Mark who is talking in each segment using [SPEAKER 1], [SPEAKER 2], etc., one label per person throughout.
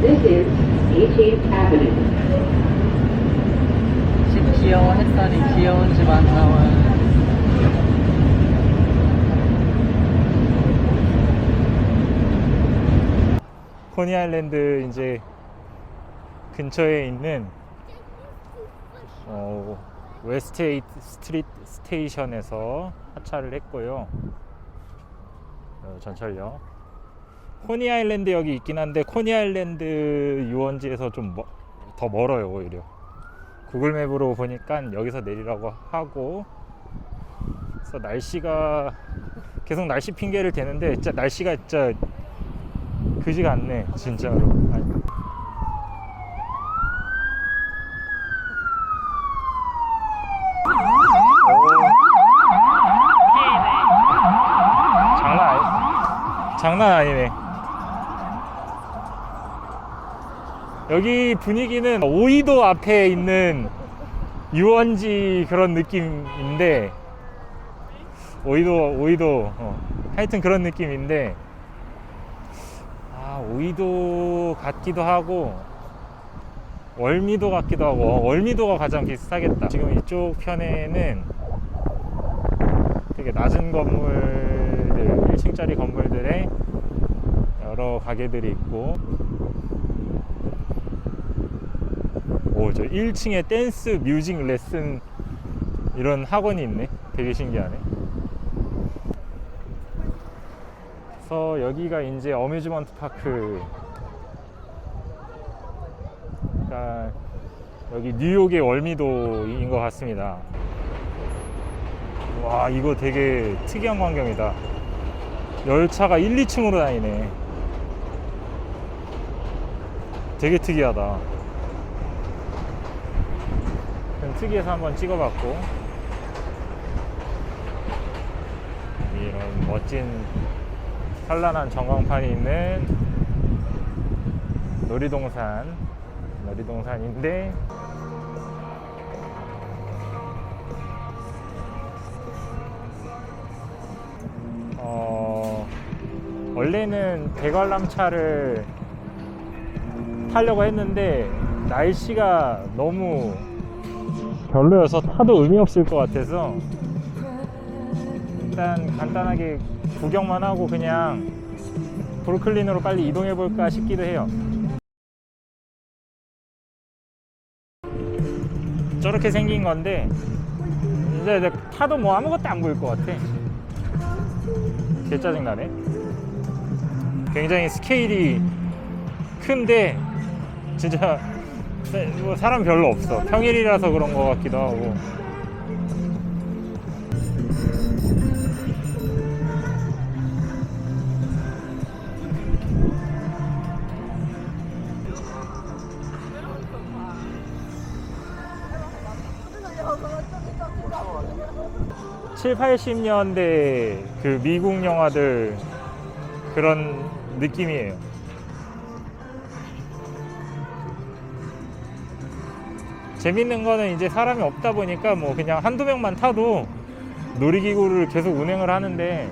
[SPEAKER 1] This is 18th Avenue.
[SPEAKER 2] 집 귀여워 햇살이 귀여운 집 안 나와요
[SPEAKER 3] 코니 아일랜드 이제 근처에 있는 어, 웨스테이트 스트리트 스테이션에서 하차를 했고요. 어, 전철역. 코니 아일랜드 여기 있긴 한데 코니 아일랜드 유원지에서 좀 더 멀어요 오히려. 구글 맵으로 보니까 여기서 내리라고 하고. 그래서 날씨가 계속 날씨 핑계를 대는데 진짜 날씨가 진짜 그지가 않네 진짜로. 장난 아니네 여기 분위기는 오이도 앞에 있는 유원지 그런 느낌인데 오이도 오이도 어, 하여튼 그런 느낌인데 아 오이도 같기도 하고 월미도 같기도 하고 어, 월미도가 가장 비슷하겠다. 지금 이쪽 편에는 되게 낮은 건물들 1층짜리 건물들에 여러 가게들이 있고 오 저 1층에 댄스 뮤직 레슨 이런 학원이 있네. 되게 신기하네. 그래서 여기가 이제 어뮤즈먼트 파크. 그러니까 여기 뉴욕의 월미도인 것 같습니다. 와 이거 되게 특이한 광경이다. 열차가 1, 2층으로 다니네. 되게 특이하다 그럼 특이해서 한번 찍어봤고. 이런 멋진 찬란한 전광판이 있는 놀이동산. 놀이동산인데. 어 원래는 대관람차를 타려고 했는데 날씨가 너무 별로여서 타도 의미 없을 것 같아서 일단 간단하게 구경만 하고 그냥 브루클린으로 빨리 이동해 볼까 싶기도 해요. 저렇게 생긴 건데 이제 타도 뭐 아무것도 안 보일 것 같아. 개 짜증 나네. 굉장히 스케일이 큰데 진짜 뭐 사람 별로 없어. 평일이라서 그런 것 같기도 하고. 칠, 80년대 그 미국 영화들 그런 느낌이에요. 재밌는 거는 이제 사람이 없다 보니까 뭐 그냥 한두 명만 타도 놀이기구를 계속 운행을 하는데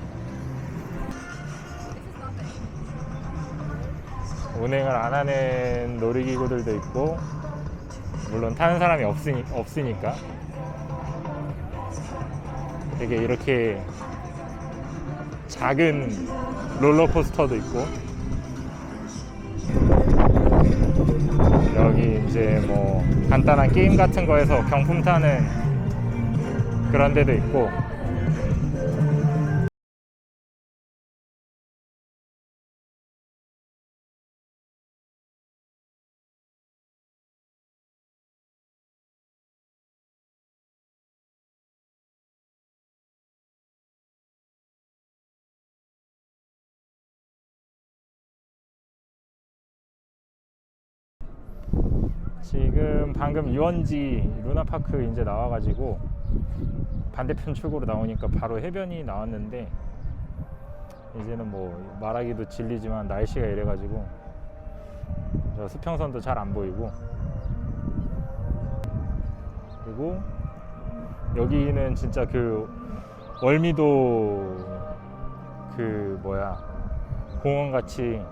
[SPEAKER 3] 운행을 안 하는 놀이기구들도 있고 물론 타는 사람이 없으니, 없으니까. 되게 이렇게 작은 롤러코스터도 있고 여기 이제 뭐 간단한 게임 같은 거에서 경품 타는 그런 데도 있고 지금 방금 유원지 루나파크 이제 나와가지고 반대편 출구로 나오니까 바로 해변이 나왔는데 이제는 뭐 말하기도 질리지만 날씨가 이래가지고 저 수평선도 잘 안 보이고 그리고 여기는 진짜 그 월미도 그 뭐야 공원 같이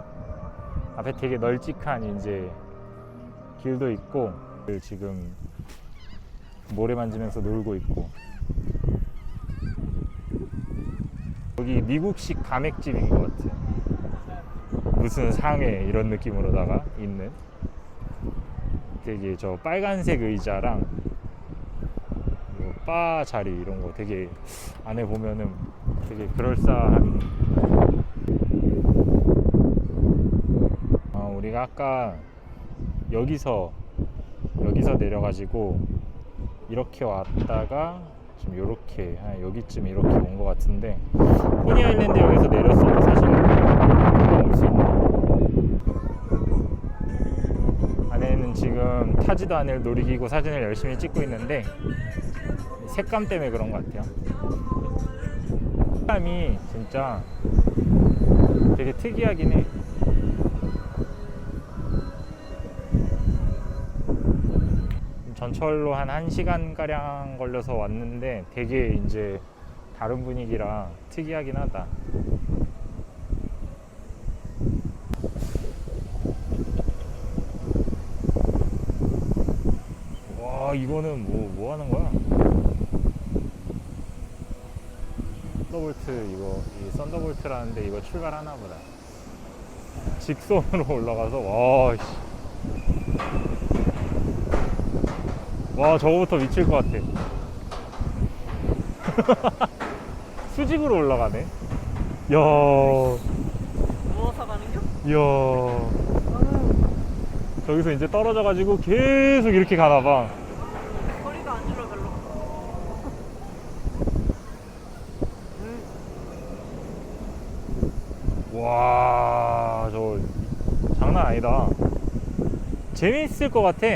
[SPEAKER 3] 앞에 되게 널찍한 이제 길도 있고 지금 모래 만지면서 놀고 있고. 여기 미국식 가맥집인 것 같아. 무슨 상회 이런 느낌으로다가 있는. 되게 저 빨간색 의자랑 뭐바 자리 이런 거 되게 안에 보면은 되게 그럴싸한. 아, 우리가 아까 여기서 여기서 내려가지고 이렇게 왔다가 지금 요렇게 한 여기쯤 이렇게 온 것 같은데 포니 아일랜드 역에서 내렸어도 사실 금방 올 수 있네. 안에는 지금 타지도 않을 놀이기구 사진을 열심히 찍고 있는데 색감 때문에 그런 것 같아요. 색감이 진짜 되게 특이하긴 해 전철로 한 1시간 가량 걸려서 왔는데 되게 이제 다른 분위기라 특이하긴 하다. 와 이거는 뭐 뭐 하는 거야? 썬더볼트 이거 이 썬더볼트라는데 이거 출발하나 보다. 직선으로 올라가서 와 씨. 와 저거부터 미칠 것 같아 수직으로 올라가네 야
[SPEAKER 2] 누워서 가는 겨?
[SPEAKER 3] 이야 저기서 이제 떨어져 가지고 계속 이렇게 가나봐
[SPEAKER 2] 허리가 안 줄어 별로.
[SPEAKER 3] 와, 저 장난 아니다. 재밌을 것 같아.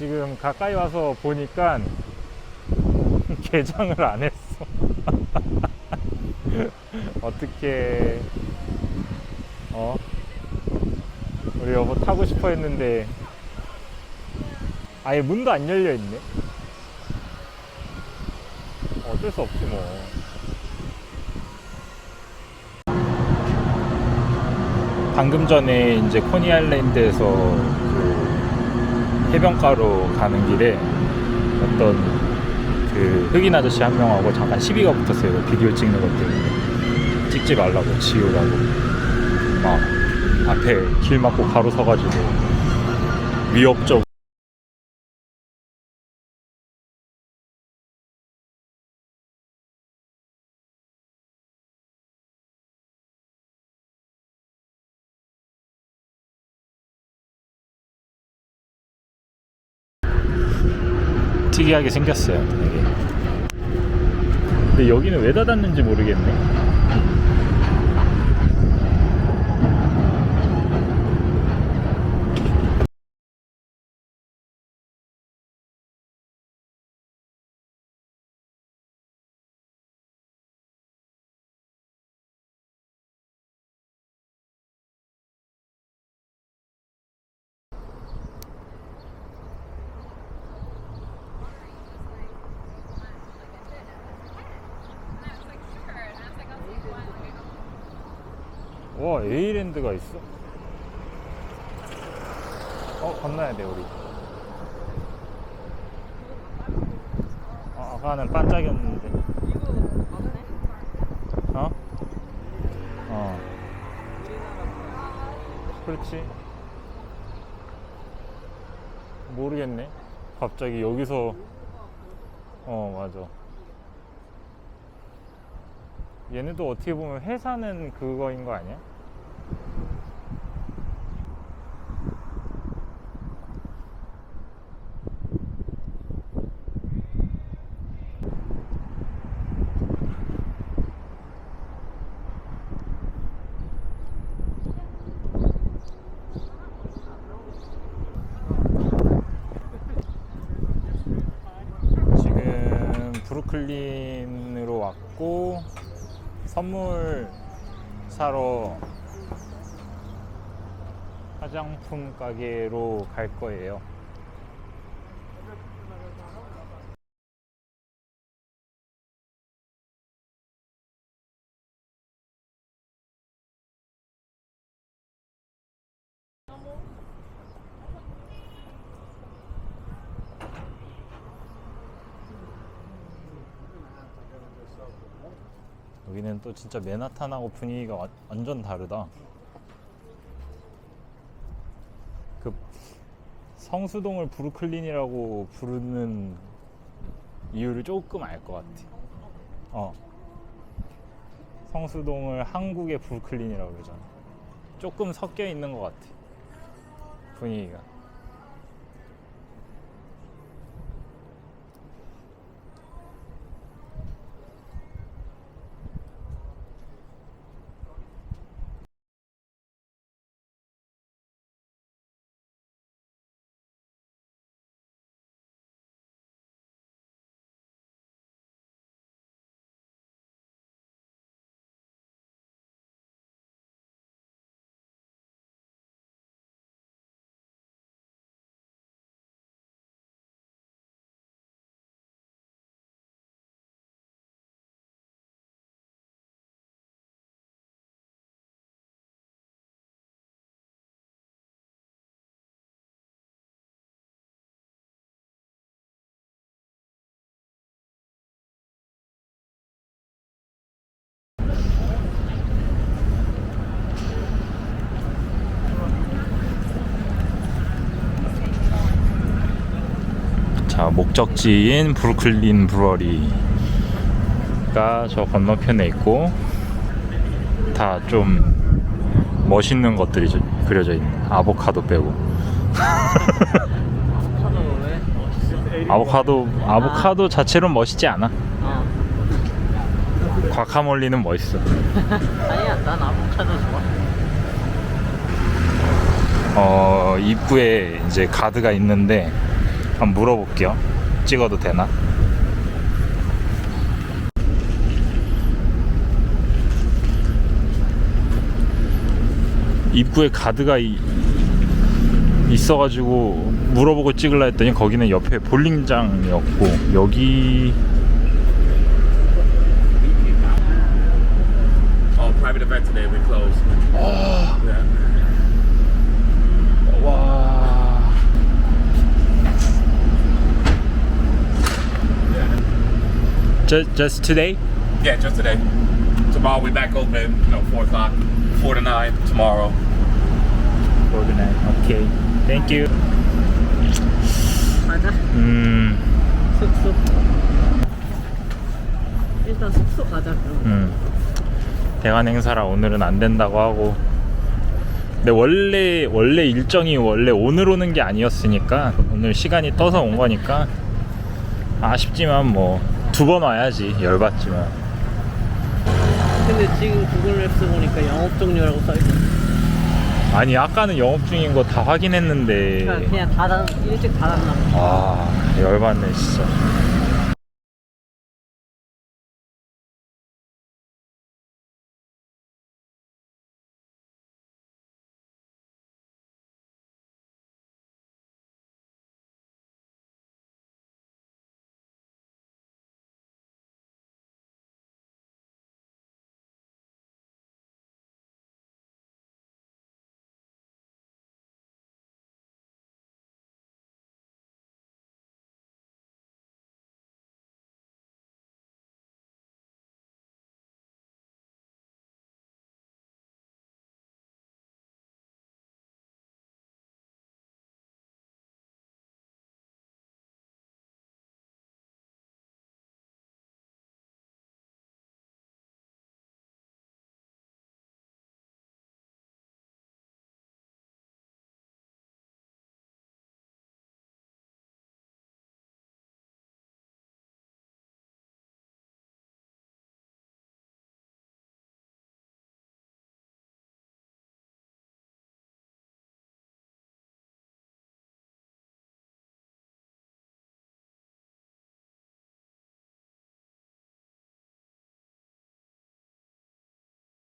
[SPEAKER 3] 지금 가까이 와서 보니까 개장을 안 했어. 어떻게 어? 우리 여보 타고 싶어 했는데 아예 문도 안 열려 있네. 어쩔 수 없지 뭐. 방금 전에 이제 코니 아일랜드에서 그 해변가로 가는 길에 어떤 그 흑인 아저씨 한 명하고 잠깐 시비가 붙었어요. 비디오 찍는 것 때문에 찍지 말라고 지우라고 막 앞에 길 막고 가로 서가지고 위협적. 특이하게 생겼어요. 근데 여기는 왜 닫았는지 모르겠네. 와 에이랜드가 있어? 어 건너야 돼 우리 어, 아까는 반짝이었는데? 어? 어 그렇지 모르겠네 갑자기 여기서 어 맞아 얘네도 어떻게 보면 회사는 그거인 거 아니야? 브루클린으로 왔고 선물 사러 화장품 가게로 갈 거예요. 여기는 또 진짜 맨하탄하고 분위기가 와- 완전 다르다. 그 성수동을 브루클린이라고 부르는 이유를 조금 알 것 같아. 어. 성수동을 한국의 브루클린이라고 그러잖아. 조금 섞여 있는 것 같아. 분위기가. 자 목적지인 브루클린 브루어리가 저 건너편에 있고 다 좀 멋있는 것들이 저- 그려져 있네 아보카도 빼고 아보카도? 아보카도 자체로는 멋있지 않아
[SPEAKER 2] 어.
[SPEAKER 3] 과카몰리는 멋있어
[SPEAKER 2] 아니야, 난 아보카도 좋아.
[SPEAKER 3] 어 입구에 이제 가드가 있는데 한번 물어볼게요 찍어도 되나? 입구에 가드가 이- 있어가지고 물어보고 찍으려 했더니 거기는 옆에 볼링장이었고 여기
[SPEAKER 4] Oh, private event today. We closed. Yeah.
[SPEAKER 3] 와 just, just today?
[SPEAKER 4] Yeah, just today. Tomorrow we back open. You know, four o'clock, four to nine tomorrow.
[SPEAKER 3] For the night. Okay. Thank you.
[SPEAKER 2] 가자.
[SPEAKER 3] 음,
[SPEAKER 2] 숙소. 일단 숙소 가자, 그럼.
[SPEAKER 3] 음. 대관 행사라 오늘은 안 된다고 하고. 근데 원래 원래 일정이 원래 오늘 오는 게 아니었으니까 오늘 시간이 떠서 온 거니까 아쉽지만 뭐 두 번 와야지 열받지만
[SPEAKER 2] 근데 지금 구글 맵스 보니까 영업 종료라고 써있어.
[SPEAKER 3] 아니 아까는 영업 중인 거 다 확인했는데
[SPEAKER 2] 그냥, 그냥 닫아, 일찍 닫았나 봐.
[SPEAKER 3] 아 열받네 진짜